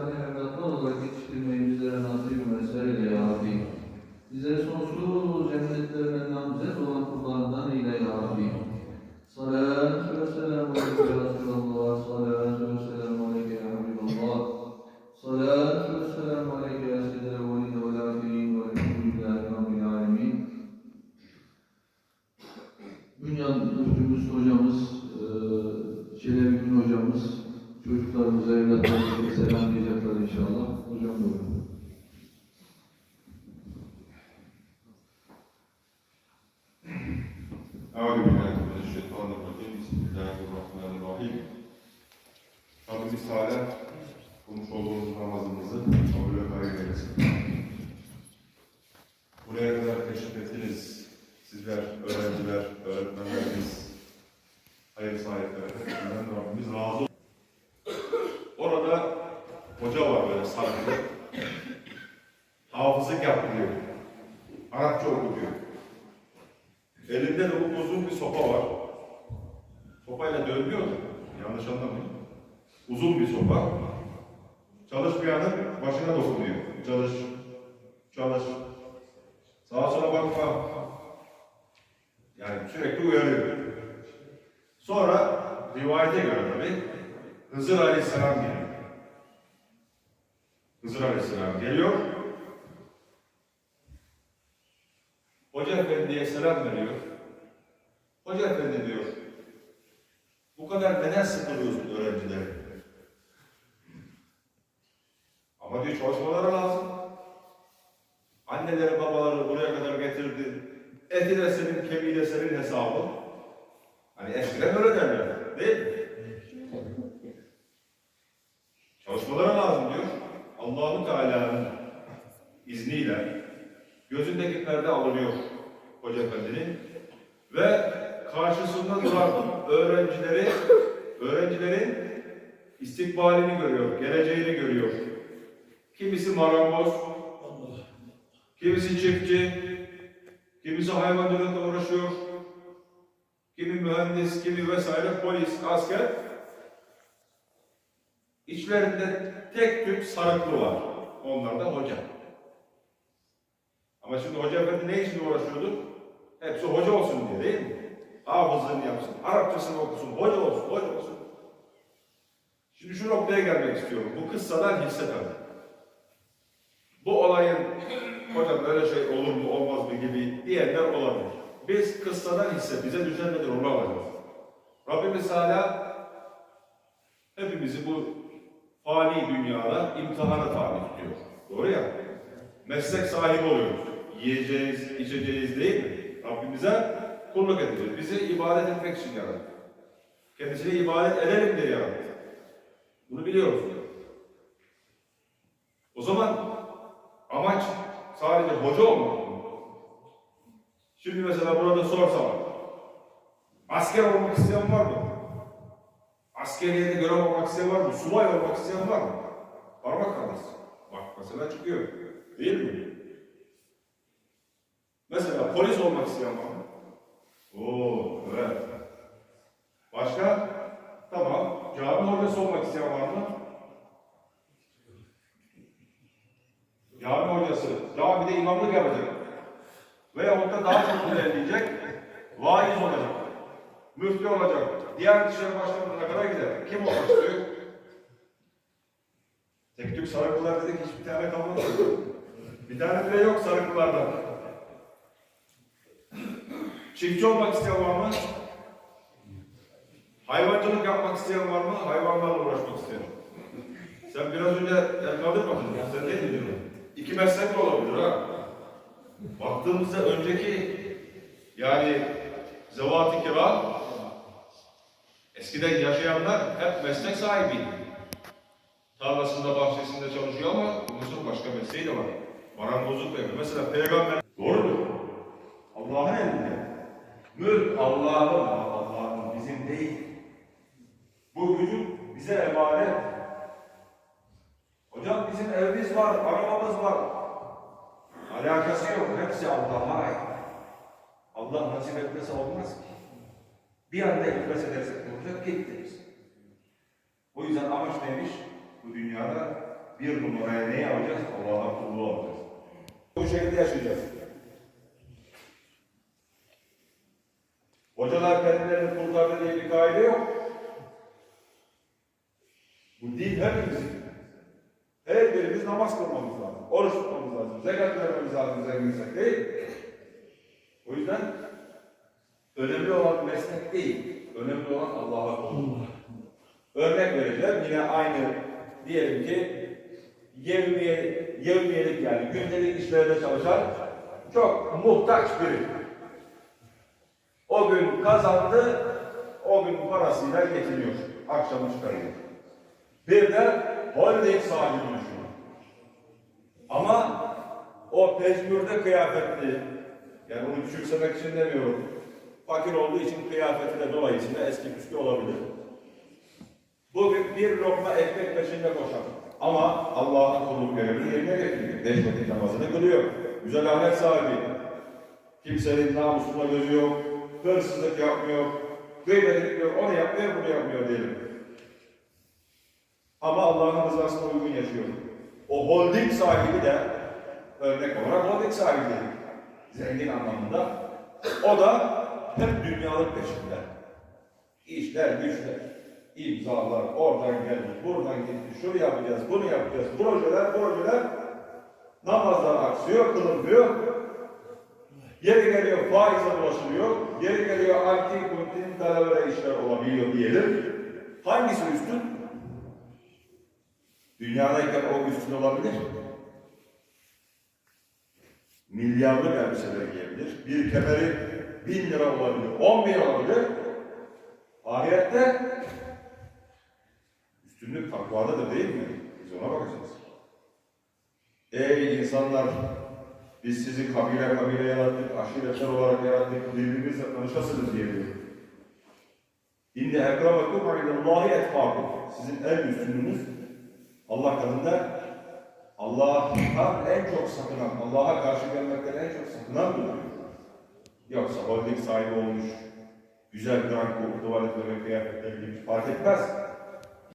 evlatlar olarak yetiştirmeyi bizlere nasip mesele ya. Bize sonsuz cennetlerine namzet olan kullarından eyle ya Rabbi. Salatü ve selamu aleyke ya Resulallah. Salatü ve selamu aleyke ya Habiballah. Salatü ve selamu aleyke ya Seyyidel Evveline vel Ahirin ve Elhamdülillahi Rabbil Alemin. Bünyan müftümüz hocamız, eee Çelebi hocamız, çocuklarımıza, evlatlarımıza Rabbimiz Teala bulmuş olduğumuz namazımızı kabul hayır eylesin. Buraya kadar teşrif ettiniz. Sizler, öğrenciler, öğretmenlerimiz, hayır sahipleri, hepsinden Rabbimiz razı olsun. Orada hoca var böyle sarıklı. Hafızlık yapıyor. Arapça okuyor. Elinde de bu uzun bir sopa var. Sopayla dövmüyor da, yanlış anlamayın. Uzun bir sopa. Çalışmayanın başına dokunuyor. Çalış, çalış. Sağa sola bakma. Yani sürekli uyarıyor. Sonra rivayete göre tabii Hızır Aleyhisselam geliyor. Hızır Aleyhisselam geliyor. Hoca Efendi'ye selam veriyor. Hoca Efendi diyor, bu kadar neden sıkılıyorsun öğrenciler? Çalışmaları lazım. Anneleri babaları buraya kadar getirdi. Eti de senin, kemiği de senin hesabı. Hani eskiden öyle derler, değil mi? Çalışmaları lazım diyor. Allahu Teala'nın izniyle gözündeki perde alınıyor Hoca Efendi'nin ve karşısında duran öğrencileri, öğrencilerin istikbalini görüyor, geleceğini görüyor. Kimisi marangoz, kimisi çiftçi, kimisi hayvancılıkla uğraşıyor, kimi mühendis, kimi vesaire, polis, asker. İçlerinde tek tük sarıklı var. Onlar da hoca. Ama şimdi hoca efendi ne için uğraşıyordu? Hepsi hoca olsun diye değil mi? Hafızlığını yapsın, Arapçasını okusun, hoca olsun, hoca olsun. Şimdi şu noktaya gelmek istiyorum. Bu kıssadan hisse tabii. Bu olayın, hocam böyle şey olur mu, olmaz mı gibi diyenler olabilir. Biz kıssadan hisse, bize düşen nedir onu alacağız. Rabbimiz hala hepimizi bu fani dünyada imtihana tabi tutuyor. Doğru ya? Meslek sahibi oluyoruz. Yiyeceğiz, içeceğiz değil mi? Rabbimize kulluk edeceğiz. Bizi ibadet etmek için yarattı. Kendisine ibadet edelim diye yarattı. Bunu biliyoruz. O zaman amaç sadece hoca olmak mı? Şimdi mesela burada sorsam, asker olmak isteyen var mı? Askeriyede görev olmak isteyen var mı? Subay olmak isteyen var mı? Parmak kaldırsın. Bak mesela çıkıyor. Değil mi? Mesela polis olmak isteyen var mı? Oo, evet. Başka? Tamam. Cami hocası olmak isteyen var mı? Cami hocası. Camide imamlık yapacak. Veyahut da daha çok ilerleyecek. Vaiz olacak. Müftü olacak. Diğer dışarı başkanlığına kadar gider. Kim olmak istiyor? Tek tük sarıklılar dedik hiçbir tane kalmadı. Bir tane bile yok sarıklılardan. Çiftçi olmak isteyen var mı? Hayvancılık yapmak isteyen var mı? Hayvanlarla uğraşmak isteyen. Sen biraz önce el kaldırmadın? Sen değil miydin? İki meslek olabilir ha. Baktığımızda önceki yani zevat-ı kiram eskiden yaşayanlar hep meslek sahibiydi. Tarlasında, bahçesinde çalışıyor ama bunun başka mesleği de var. Marangozluk yapıyor. Mesela peygamber doğrudur. Allah'ın elinde. Mülk Allah'ın bizim değil. Bu vücut bize emanet. Hocam bizim evimiz var, arabamız var. Alakası yok. Hepsi Allah'a ait. Allah nasip etmese olmaz ki. Bir anda iflas edersek ne olacak? Gittiniz. O yüzden amaç neymiş? Bu dünyada bir numaraya ne yapacağız? Allah'a kulluğu alacağız. Bu şekilde yaşayacağız. Hocalar kendilerini kurtardı diye bir kaide yok. Bu din hepimizin. Her birimiz namaz kılmamız lazım. Oruç tutmamız lazım. Zekat vermemiz lazım zenginsek değil mi? O yüzden önemli olan meslek değil. Önemli olan Allah'a kulluk. Örnek vereceğim. Yine aynı diyelim ki yevmiye, yevmiyelik yani gündelik işlerde çalışan çok muhtaç biri. O gün kazandı, o gün parasıyla getiriyor. Akşamı çıkarıyor. Bir de holding sahibi düşünün. Ama o pezmürde kıyafetli, yani onu küçümsemek için demiyorum. Fakir olduğu için kıyafeti de dolayısıyla eski püskü olabilir. Bugün bir lokma ekmek peşinde koşan ama Allah'ın kulluk görevini yerine getiriyor. Beş vakit namazını kılıyor. Güzel ahlak sahibi. Kimsenin namusuna gözü yok. Hırsızlık yapmıyor. Gıybet etmiyor. Onu yapmıyor, bunu yapmıyor diyelim. Ama Allah'ın rızasına uygun yaşıyor. O holding sahibi de örnek olarak holding sahibi. Zengin anlamında. O da hep dünyalık peşinde. İşler, güçler, imzalar, oradan geldi, buradan gitti, şunu yapacağız, bunu yapacağız, projeler, projeler, namazlar aksıyor, kılınmıyor. Yeri geliyor faize bulaşılıyor, yeri geliyor anti kuntin dalavere işler olabiliyor diyelim. Hangisi üstün? Dünyadayken o üstün olabilir. Milyarlık elbiseler giyebilir. Bir kemeri bin lira olabilir, on bin olabilir. Ahirette üstünlük takvadadır değil mi? Biz ona bakacağız. Ey insanlar! Biz sizi kabile kabile yarattık, aşiretler olarak yarattık, birbirinizle tanışasınız diye diyor. İnne ekremekum indallahi etkakum. Sizin en üstününüz Allah katında Allah'tan en çok sakınan, Allah'a karşı gelmekten en çok sakınan diyor. Yoksa holding sahibi olmuş, güzel bir rank tuvalet ve kıyafetler giymiş fark etmez.